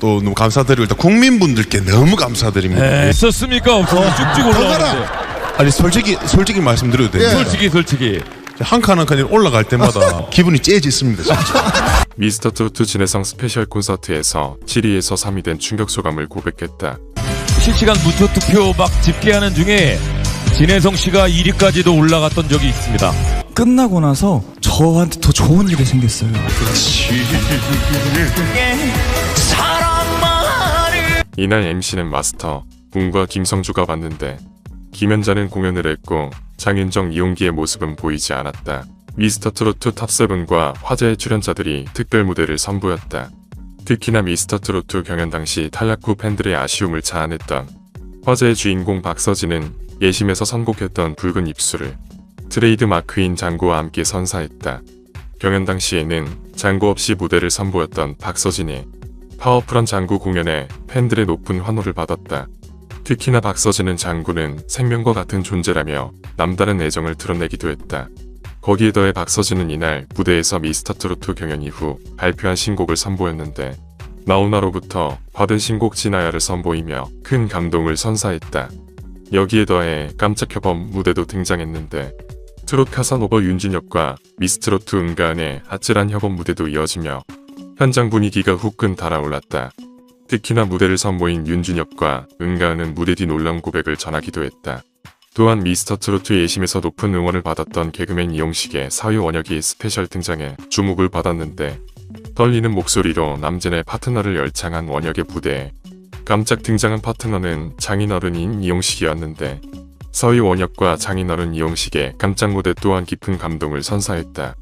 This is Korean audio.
또 너무 감사드리고 일단 국민분들께 너무 감사드립니다. 네, 있었습니까? 없었습니까? 쭉쭉 올라가는데. 아니 솔직히 솔직히 말씀드려도 돼요. 솔직히 솔직히. 한 칸 한 칸이 올라갈 때마다 기분이 째지습니다. 진짜. 미스터 트로트 진해성 스페셜 콘서트에서 7위에서 3위 된 충격 소감을 고백했다. 실시간 무표 투표 막 집계하는 중에 진혜성 씨가 1위까지도 올라갔던 적이 있습니다. 끝나고 나서 저한테 더 좋은 일이 생겼어요. 이날 MC는 마스터, 문과 김성주가 봤는데 김현자는 공연을 했고 장윤정 이용기의 모습은 보이지 않았다. 미스터 트로트 탑7과 화제의 출연자들이 특별 무대를 선보였다. 특히나 미스터 트로트 경연 당시 탈락 후 팬들의 아쉬움을 자아냈던 화제의 주인공 박서진은 예심에서 선곡했던 붉은 입술을 트레이드 마크인 장구와 함께 선사했다. 경연 당시에는 장구 없이 무대를 선보였던 박서진이 파워풀한 장구 공연에 팬들의 높은 환호를 받았다. 특히나 박서진은 장구는 생명과 같은 존재라며 남다른 애정을 드러내기도 했다. 거기에 더해 박서진은 이날 무대에서 미스터 트로트 경연 이후 발표한 신곡을 선보였는데 나오나로부터 받은 신곡 진아야를 선보이며 큰 감동을 선사했다. 여기에 더해 깜짝 협업 무대도 등장했는데 트롯 카사노버 윤진혁과 미스트로트 은가은의 아찔한 협업 무대도 이어지며 현장 분위기가 후끈 달아올랐다. 특히나 무대를 선보인 윤준혁과 은가은은 무대 뒤 놀라운 고백을 전하기도 했다. 또한 미스터 트로트 예심에서 높은 응원을 받았던 개그맨 이용식의 사위 원혁이 스페셜 등장해 주목을 받았는데 떨리는 목소리로 남진의 파트너를 열창한 원혁의 무대에 깜짝 등장한 파트너는 장인어른인 이용식이었는데 서희 원혁과 장인어른 이용식의 깜짝 무대 또한 깊은 감동을 선사했다.